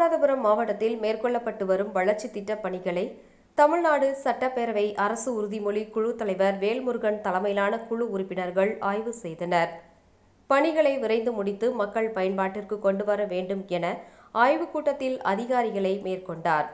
ராமநாதபுரம் மாவட்டத்தில் மேற்கொள்ளப்பட்டு வரும் வளர்ச்சி திட்டப் பணிகளை தமிழ்நாடு சட்டப்பேரவை அரசு உறுதிமொழி குழு தலைவர் வேல்முருகன் தலைமையிலான குழு உறுப்பினர்கள் ஆய்வு செய்தனர். பணிகளை விரைந்து முடித்து மக்கள் பயன்பாட்டிற்கு கொண்டு வர வேண்டும் என ஆய்வுக் கூட்டத்தில் அதிகாரிகளை மேற்கொண்டார்.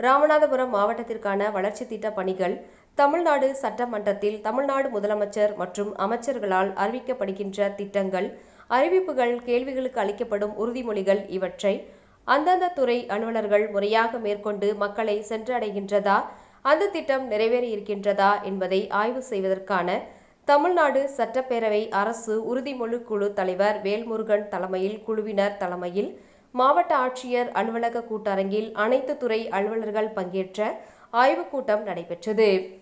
ராமநாதபுரம் மாவட்டத்திற்கான வளர்ச்சி திட்டப் பணிகள் தமிழ்நாடு சட்டமன்றத்தில் தமிழ்நாடு முதலமைச்சர் மற்றும் அமைச்சர்களால் அறிவிக்கப்படுகின்ற திட்டங்கள் அறிவிப்புகள் கேள்விகளுக்கு அளிக்கப்படும் உறுதிமொழிகள் இவற்றை அந்தந்த துறை அலுவலர்கள் முறையாக மேற்கொண்டு மக்களை சென்றடைகின்றதா? அந்த திட்டம் நிறைவேறியிருக்கின்றதா என்பதை ஆய்வு செய்வதற்கான தமிழ்நாடு சட்டப்பேரவை அரசு உறுதிமொழி குழு தலைவர் வேல்முருகன் தலைமையில் குழுவினர் தலைமையில் மாவட்ட ஆட்சியர் அலுவலக கூட்டரங்கில் அனைத்து துறை அலுவலர்கள் பங்கேற்ற ஆய்வுக் கூட்டம் நடைபெற்றது.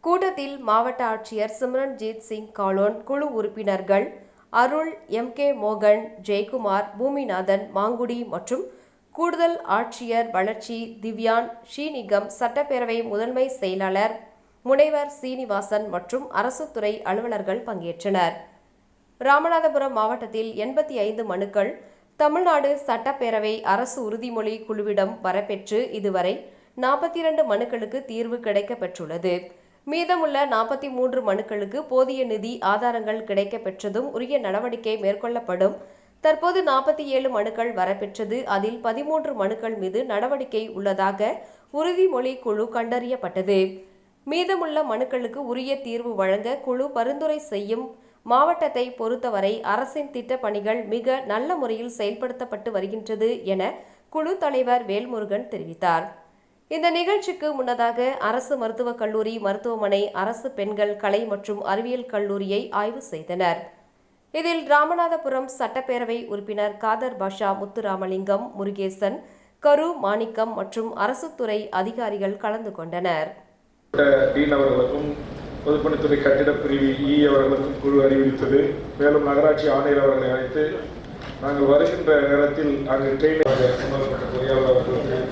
கூட்டத்தில் மாவட்ட ஆட்சியர் சிம்ரன்ஜீத் சிங் காலோன் குழு உறுப்பினர்கள் அருள் எம் கே மோகன் ஜெயக்குமார் பூமிநாதன் மாங்குடி மற்றும் கூடுதல் ஆட்சியர் வளர்ச்சி திவ்யான் ஸ்ரீநிகம் சட்டப்பேரவை முதன்மை செயலாளர் முனைவர் சீனிவாசன் மற்றும் அரசு துறை அலுவலர்கள் பங்கேற்றனர். ராமநாதபுரம் மாவட்டத்தில் எண்பத்தி ஐந்து மனுக்கள் தமிழ்நாடு சட்டப்பேரவை அரசு உறுதிமொழி குழுவிடம் வரப்பெற்று இதுவரை நாற்பத்தி இரண்டு மனுக்களுக்கு தீர்வு கிடைக்கப்பெற்றுள்ளது. மீதமுள்ள நாற்பத்தி மூன்று மனுக்களுக்கு போதிய நிதி ஆதாரங்கள் கிடைக்கப்பெற்றதும் உரிய நடவடிக்கை மேற்கொள்ளப்படும். தற்போது நாற்பத்தி ஏழு மனுக்கள் வரப்பெற்றது. அதில் பதிமூன்று மனுக்கள் மீது நடவடிக்கை உள்ளதாக உறுதிமொழி குழு கண்டறியப்பட்டது. மீதமுள்ள மனுக்களுக்கு உரிய தீர்வு வழங்க குழு பரிந்துரை செய்யும் மாவட்டத்தை பொறுத்தவரை அரசின் திட்டப்பணிகள் மிக நல்ல முறையில் செயல்படுத்தப்பட்டு வருகின்றது என குழு தலைவர் வேல்முருகன் தெரிவித்தார். இந்த நிகழ்ச்சிக்கு முன்னதாக அரசு மருத்துவக் கல்லூரி மருத்துவமனை அரசு பெண்கள் கலை மற்றும் அறிவியல் கல்லூரியை ஆய்வு செய்தனர். இதில் ராமநாதபுரம் சட்டப்பேரவை உறுப்பினர் காதர் பாஷா முத்துராமலிங்கம் முருகேசன் கரு மாணிக்கம் மற்றும் அரசு துறை அதிகாரிகள் கலந்து கொண்டனர். பொதுப்பணித்துறை கட்டிட பிரிவு இ அவர்களுக்கும் குழு அறிவித்தது. மேலும் நகராட்சி ஆணையர் அவர்களை அழைத்து நாங்கள் வருகின்ற நேரத்தில் அங்கு ட்ரெயின் சம்பந்தப்பட்ட பொறியாளர் அவர்கள்